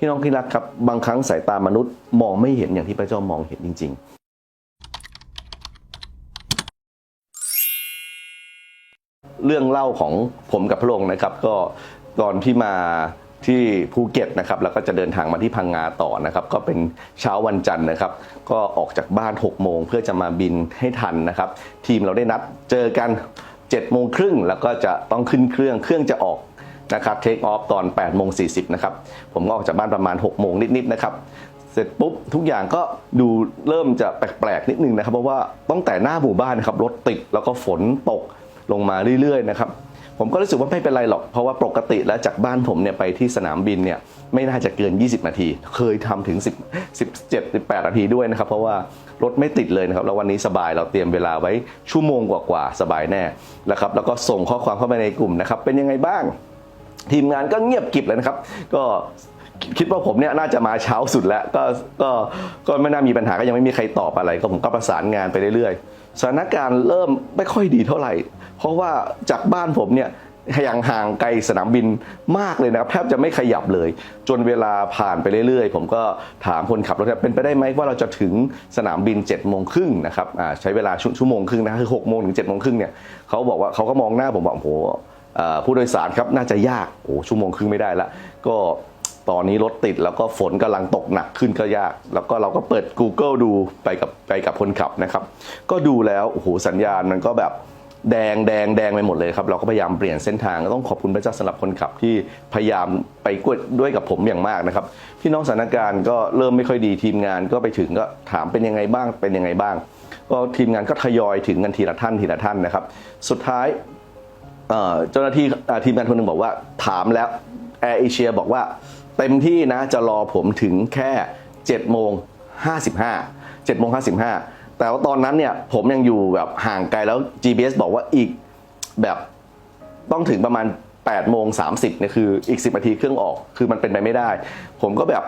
พี่น้องที่รักครับ บางครั้งสายตามนุษย์มองไม่เห็นอย่างที่พระเจ้ามองเห็นจริง ๆ เรื่องเล่าของผมกับพระองค์นะครับ ก็ก่อนที่มาที่ภูเก็ตนะครับแล้วก็จะเดินทางมาที่พังงาต่อนะครับ ก็เป็นเช้าวันจันทร์นะครับ ก็ออกจากบ้าน 6 โมงเพื่อจะมาบินให้ทันนะครับ ทีมเราได้นัดเจอกัน7โมงครึ่งแล้วก็จะต้องขึ้นเครื่องเครื่องจะออก นะครับเทคออฟตอน8โมง40นะครับผมก็ออกจากบ้านประมาณ6โมงนิดๆนะครับเสร็จปุ๊บทุกอย่างก็ดูเริ่มจะแปลกๆนิดนึงนะครับ เพราะว่าตั้งแต่หน้าหมู่บ้านนะครับรถติดแล้วก็ฝนตกลงมาเรื่อยๆนะครับผมก็รู้สึกว่าไม่เป็นไรหรอก เพราะว่าปกติแล้วจากบ้านผมเนี่ยไปที่สนามบินเนี่ยไม่น่าจะเกิน 20 นาที เคยทำถึง 10 17 18 นาทีด้วยนะครับ เพราะว่ารถไม่ติดเลยนะครับ แล้ววันนี้สบายเราเตรียมเวลาไว้ชั่วโมงกว่าๆสบายแน่นะครับแล้วก็ส่งข้อความเข้าไปในกลุ่มนะครับเป็นยังไงบ้าง ทีมงานก็เงียบกิบเลยนะครับ ก็คิดว่าผมเนี่ยน่าจะมาเช้าสุดแล้วก็ก็ก็ไม่น่ามีปัญหาก็ยังไม่มีใครตอบอะไร ก็ผมก็ประสานงานไปเรื่อยๆสถานการณ์เริ่มไม่ค่อยดีเท่าไหร่ เพราะว่าจากบ้านผมเนี่ยยังห่างไกลสนามบินมากเลยนะครับแทบจะไม่ขยับเลย จนเวลาผ่านไปเรื่อยๆ ผมก็ถามคนขับรถว่าเป็นไปได้ไหมว่าเราจะถึงสนามบิน7จ็ดโมงครึ่งนะครับใช้เวลาชั่วชั่วโมงครึ่งนะคือหกโมงถึง7จ็ดโมงครึ่งเนี่ยเขาบอกว่าเขาก็มองหน้าผมบอกโอ้ ผู้โดยสารครับน่าจะยากโอ้ชั่วโมงครึ่งไม่ได้ละก็ตอนนี้รถติดแล้วก็ฝนกำลังตกหนักขึ้นก็ยาก แล้วก็เราก็เปิด Google ดูไปกับไปกับคนขับนะครับ ก็ดูแล้วโอ้โหสัญญาณมันก็แบบแดงแดงแดงไปหมดเลยครับ เราก็พยายามเปลี่ยนเส้นทางต้องขอบคุณพระเจ้าสำหรับคนขับที่พยายามไปกดด้วยกับผมอย่างมากนะครับ พี่น้องสถานการณ์ก็เริ่มไม่ค่อยดีทีมงานก็ไปถึงก็ถามเป็นยังไงบ้างเป็นยังไงบ้าง ก็ทีมงานก็ทยอยถึงกันทีละท่านทีละท่านนะครับ สุดท้าย เจ้าหน้าที่ทีมงานคนหนึ่งบอกว่าถามแล้วแอร์เอเชียบอกว่าเต็มที่นะจะรอผมถึงแค่7โมง55 7โมง55 แต่ว่าตอนนั้นเนี่ยผมยังอยู่แบบห่างไกลแล้ว GPS บอกว่าอีกแบบต้องถึงประมาณ8โมง30เนี่ยคืออีก 10นาทีเครื่องออกคือมันเป็นไปไม่ได้ ผมก็แบบ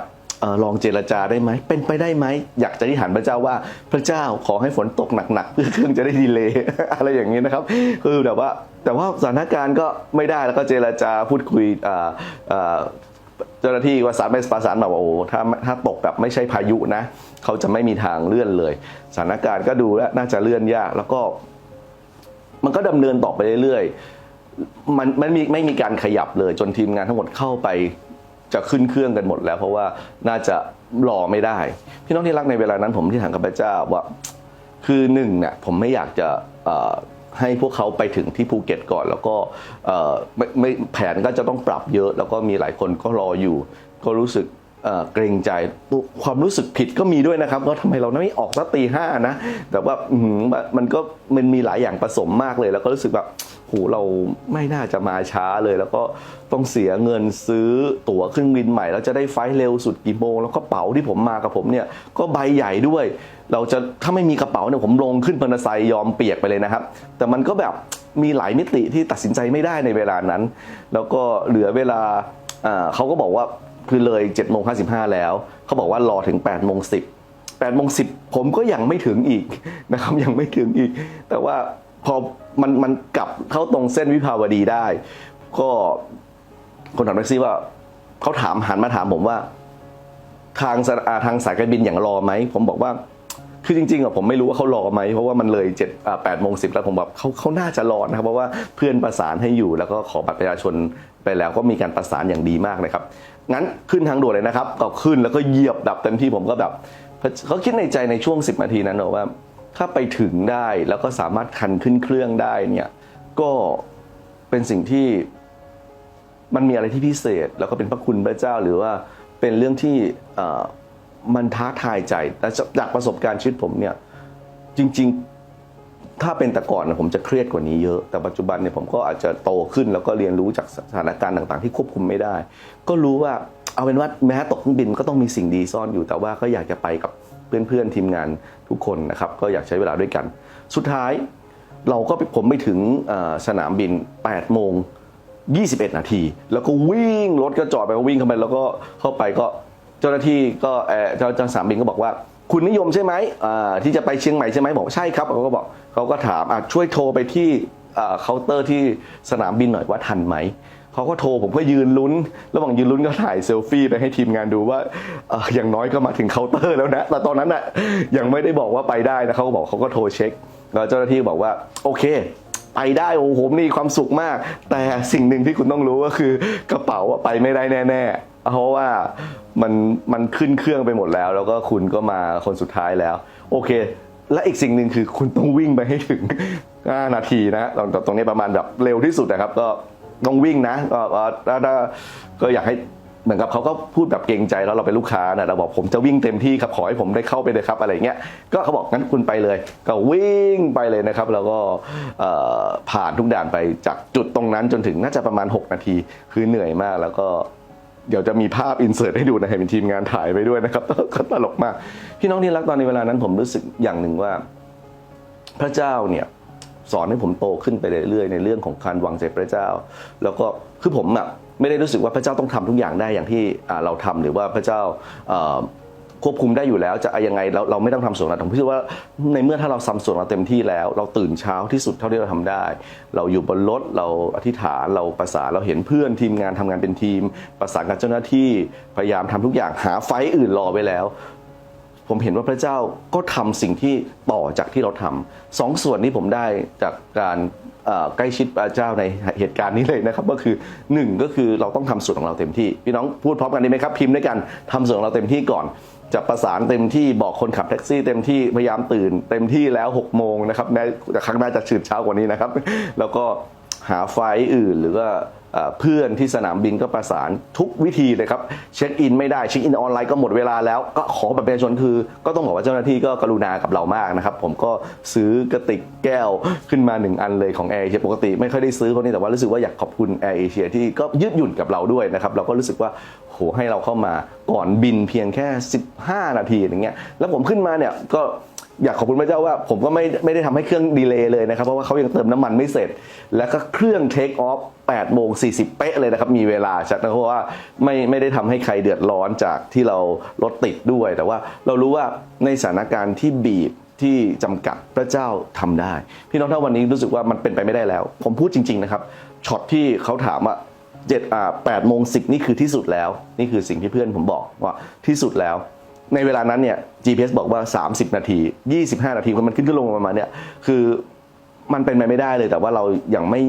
ลองเจรจาได้ไหม เป็นไปได้ไหม อยากจะที่ฐานพระเจ้าว่าพระเจ้าขอให้ฝนตกหนักๆเพื่อเครื่องจะได้ดีเลยอะไรอย่างนี้นะครับ คือแบบว่าแต่ว่าสถานการณ์ก็ไม่ได้แล้วก็เจรจาพูดคุยเจ้าหน้าที่ประสานไปประสานแบบว่าโอ้ถ้าถ้าตกแบบไม่ใช่พายุนะ เขาจะไม่มีทางเลื่อนเลย สถานการณ์ก็ดูแล้วน่าจะเลื่อนยาก แล้วก็ มันก็ดำเนินต่อไปเรื่อยๆมันมันมีไม่มีการขยับเลยจนทีมงานทั้งหมดเข้าไป จะขึ้นเครื่องกันหมดแล้ว เพราะว่าน่าจะรอไม่ได้ พี่น้องที่รักในเวลานั้นผมที่ถามกับพระเจ้าว่าคือหนึ่งเนี่ยผมไม่อยากจะให้พวกเขาไปถึงที่ภูเก็ตก่อน แล้วก็ไม่ไม่แผนก็จะต้องปรับเยอะ แล้วก็มีหลายคนก็รออยู่ ก็รู้สึกเกรงใจความรู้สึกผิดก็มีด้วยนะครับว่าทำไมเราไม่ออกสักตีห้านะ แต่ว่ามันก็มันมีหลายอย่างผสมมากเลย แล้วก็รู้สึกแบบ หเราไม่น่าจะมาช้าเลย แล้วก็ต้องเสียเงินซื้อตั๋วเครื่องบินใหม่ แล้วจะได้ไฟล์เร็วสุดกี่โมงแล้วก็เป๋าที่ผมมากับผมเนี่ยก็ใบใหญ่ด้วย เราจะถ้าไม่มีกระเป๋าเนี่ยผมลงขึ้นพนาไซค์ยอมเปียกไปเลยนะครับ แต่มันก็แบบมีหลายมิติที่ตัดสินใจไม่ได้ในเวลานั้น แล้วก็เหลือเวลาอ่าเขาก็บอกว่าคือเลย7จ็ดโมงห้แล้วเขาบอกว่ารอถึง8ปดโมงสิบแปดโมงสิบผมก็ยังไม่ถึงอีกนะครับยังไม่ถึงอีก แต่ว่า พอมันมันกลับเข้าตรงเส้นวิภาวดีได้ ก็คนขับแท็กซี่ว่าเขาถามหันมาถามผมว่า ทางทางสายการบินอย่างรอไหมผมบอกว่าคือจริงๆอะผมไม่รู้ว่าเขารอไหมเพราะว่ามันเลยเจ็ดแปดโมงสิบแล้วผมแบบเขาเขาน่าจะรอนะครับเพราะว่าเพื่อนประสานให้อยู่ แล้วก็ขอบัตรประชาชนไปแล้วก็มีการประสานอย่างดีมากนะครับงั้นขึ้นทางด่วนเลยนะครับก็ขึ้นแล้วก็เหยียบดับเต็มที่ผมก็แบบเขาคิดในใจในช่วง 10นาทีนั้นเนอะว่า ถ้าไปถึงได้แล้วก็สามารถคันขึ้นเครื่องได้เนี่ยก็เป็นสิ่งที่มันมีอะไรที่พิเศษ แล้วก็เป็นพระคุณพระเจ้าหรือว่าเป็นเรื่องที่มันท้าทายใจแต่จากประสบการณ์ชีวิตผมเนี่ยจริงๆถ้าเป็นแต่ก่อนนะผมจะเครียดกว่านี้เยอะแต่ปัจจุบันเนี่ยผมก็อาจจะโตขึ้น แล้วก็เรียนรู้จากสถานการณ์ต่างๆ ที่ควบคุมไม่ได้ ก็รู้ว่าเอาเป็นว่าแม้ตกเครื่องบินก็ต้องมีสิ่งดีซ่อนอยู่แต่ว่าก็อยากจะไปกับ เพื่อนๆทีมงานทุกคนนะครับก็อยากใช้เวลาด้วยกัน สุดท้ายเราก็ไปผมไปถึงสนามบิน 8 โมง 21 นาที แล้วก็วิ่งรถก็จอดไปก็วิ่งเข้าไปแล้วก็เข้าไปก็เจ้าหน้าที่ก็เออเจ้าเจ้าสนามบินก็บอกว่าคุณนิยมใช่ไหมที่จะไปเชียงใหม่ใช่ไหมบอกใช่ครับเขาก็บอกเขาก็ถามช่วยโทรไปที่เคาน์เตอร์ที่สนามบินหน่อยว่าทันไหม เขาก็โทรผมก็ยืนลุ้น ระหว่างยืนลุ้นก็ถ่ายเซลฟี่ไปให้ทีมงานดูว่าเอออย่างน้อยก็มาถึงเคาน์เตอร์แล้วนะแต่ตอนนั้นน่ะยังไม่ได้บอกว่าไปได้นะเขาก็บอกเขาก็โทรเช็ค แล้วเจ้าหน้าที่บอกว่าโอเคไปได้โอ้โหนี่ความสุขมาก แต่สิ่งหนึ่งที่คุณต้องรู้ก็คือกระเป๋าไปไม่ได้แน่ๆเพราะว่ามันมันขึ้นเครื่องไปหมดแล้ว แล้วก็คุณก็มาคนสุดท้ายแล้ว โอเค และอีกสิ่งหนึ่งคือคุณต้องวิ่งไปให้ถึง5นาทีนะตรงตรงนี้ประมาณแบบเร็วที่สุดนะครับก็ ต้องวิ่งนะก็ก็ถ้าถ้าก็อยากให้เหมือนกับเขาก็พูดแบบเกรงใจแล้วเราเป็นลูกค้านะเราบอกผมจะวิ่งเต็มที่ครับขอให้ผมได้เข้าไปเลยครับอะไรเงี้ยก็เขาบอกงั้นคุณไปเลย ก็วิ่งไปเลยนะครับ แล้วก็เอ่อผ่านทุกด่านไปจากจุดตรงนั้นจนถึงน่าจะประมาณ 6 นาที คือเหนื่อยมากแล้วก็เดี๋ยวจะมีภาพอินเสิร์ตให้ดูนะให้เป็นทีมงานถ่ายไปด้วยนะครับ ก็ตลกมากพี่น้องที่รักตอนในเวลานั้นผมรู้สึกอย่างหนึ่งว่า พระเจ้าเนี่ย สอนให้ผมโตขึ้นไปเรื่อยๆในเรื่องของการวางใจพระเจ้า แล้วก็คือผมอะไม่ได้รู้สึกว่าพระเจ้าต้องทำทุกอย่างได้อย่างที่เราทำหรือว่าพระเจ้าควบคุมได้อยู่แล้วจะยังไงเราเราไม่ต้องทำส่วนนั้นผมคิดว่าในเมื่อถ้าเราทำส่วนเราเต็มที่แล้ว เราตื่นเช้าที่สุดเท่าที่เราทำได้ เราอยู่บนรถเราอธิษฐานเราประสานเราเห็นเพื่อนทีมงานทำงานเป็นทีม ประสานกับเจ้าหน้าที่พยายามทำทุกอย่างหาไฟอื่นรอไว้แล้ว ผมเห็นว่าพระเจ้าก็ทำสิ่งที่ต่อจากที่เราทำสองส่วนนี้ผมได้จากการใกล้ชิดพระเจ้าในเหตุการณ์นี้เลยนะครับ ก็คือหนึ่งก็คือเราต้องทำส่วนของเราเต็มที่ พี่น้องพูดพร้อมกันดีไหมครับ พิมพ์ด้วยกันทำส่วนของเราเต็มที่ก่อน จะประสานเต็มที่บอกคนขับแท็กซี่เต็มที่พยายามตื่น เต็มที่แล้ว6โมงนะครับแม้แต่ครั้งหน้าจะตื่นเช้ากว่านี้นะครับ แล้วก็ หาไฟล์อื่นหรือว่าเพื่อนที่สนามบินก็ประสานทุกวิธีเลยครับเช็คอินไม่ได้เช็คอินออนไลน์ก็หมดเวลาแล้วก็ขอบัตรประชาชนคือ ก็ต้องบอกว่าเจ้าหน้าที่ก็กรุณากับเรามากนะครับ ผมก็ซื้อกระติกแก้วขึ้นมาหนึ่งอันเลยของแอร์เอเชียปกติไม่ค่อยได้ซื้อคนนี้แต่ว่ารู้สึกว่าอยากขอบคุณแอร์เอเชียที่ก็ยืดหยุ่นกับเราด้วยนะครับเราก็รู้สึกว่าโหให้เราเข้ามาก่อนบินเพียงแค่ 15 นาทีอย่างเงี้ยแล้วผมขึ้นมาเนี่ยก็ อยากขอบคุณพระเจ้าว่าผมก็ไม่ไม่ได้ทำให้เครื่องดีเลย์เลยนะครับ เพราะว่าเขายังเติมน้ำมันไม่เสร็จ แล้วก็เครื่องเทคออฟ8โมง40 เป๊ะเลยนะครับ มีเวลาชัดนะเพราะว่าไม่ไม่ได้ทำให้ใครเดือดร้อนจากที่เรารถติดด้วย แต่ว่าเรารู้ว่าในสถานการณ์ที่บีบที่จำกัดพระเจ้าทำได้ พี่น้องถ้าวันนี้รู้สึกว่ามันเป็นไปไม่ได้แล้ว ผมพูดจริง ๆนะครับช็อตที่เขาถามว่าเจ็ดอ่าแปดโมงสิบนี่คือที่สุดแล้ว นี่คือสิ่งที่เพื่อนผมบอกว่าที่สุดแล้ว ในเวลานั้นเนี่ย GPS บอกว่า 30 นาที 25 นาทีมันขึ้นขึ้นลงประมาณเนี้ยคือมันเป็นไปไม่ได้เลยแต่ว่าเรายัางไม่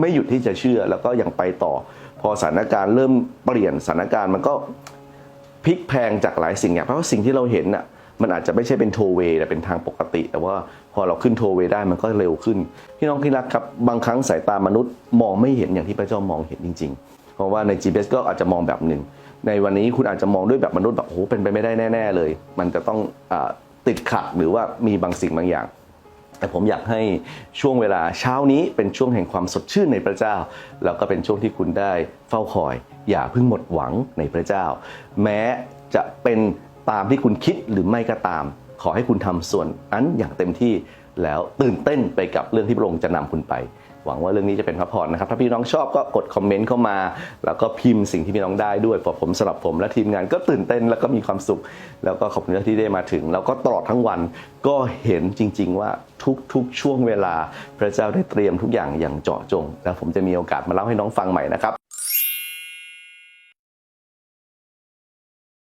ไม่หยุดที่จะเชื่อแล้วก็ยังไปต่อ พอสถานการณ์เริ่มเปลี่ยนสถานการณ์มันก็พลิกแพงจากหลายสิ่งอย่างเพราะว่าสิ่งที่เราเห็นน่ะมันอาจจะไม่ใช่เป็นโทเวแต่เป็นทางปกติ แต่ว่าพอเราขึ้นโทเวได้มันก็เร็วขึ้น พี่น้องที่รักครับ บางครั้งสายตามนุษย์มองไม่เห็นอย่างที่พระเจ้ามองเห็นจริง ๆ เพราะว่าใน GPS ก็อาจจะมองแบบหนึ่ง ในวันนี้คุณอาจจะมองด้วยแบบมนุษย์แบบโอ้โหเป็นไปไม่ได้แน่ ๆ เลย มันจะต้องอติดขัดหรือว่ามีบางสิ่งบางอย่างแต่ผมอยากให้ช่วงเวลาเช้านี้เป็นช่วงแห่งความสดชื่นในพระเจ้า แล้วก็เป็นช่วงที่คุณได้เฝ้าคอย อย่าเพิ่งหมดหวังในพระเจ้า แม้จะเป็นตามที่คุณคิดหรือไม่ก็ตาม ขอให้คุณทำส่วนนั้นอย่างเต็มที่แล้วตื่นเต้นไปกับเรื่องที่พระองค์จะนำคุณไป หวังว่าเรื่องนี้จะเป็นพระพรนะครับ ถ้าพี่น้องชอบก็กดคอมเมนต์เข้ามา แล้วก็พิมพ์สิ่งที่พี่น้องได้ด้วยพราะผมสำหรับผมและทีมงานก็ตื่นเต้นแล้วก็มีความสุข แล้วก็ขอบคุณที่ได้มาถึง แล้วก็ตลอดทั้งวันก็เห็นจริง ๆ ว่าทุกๆช่วงเวลา พระเจ้าได้เตรียมทุกอย่างอย่างเจาะจง แล้วผมจะมีโอกาสมาเล่าให้น้องฟังใหม่นะครับ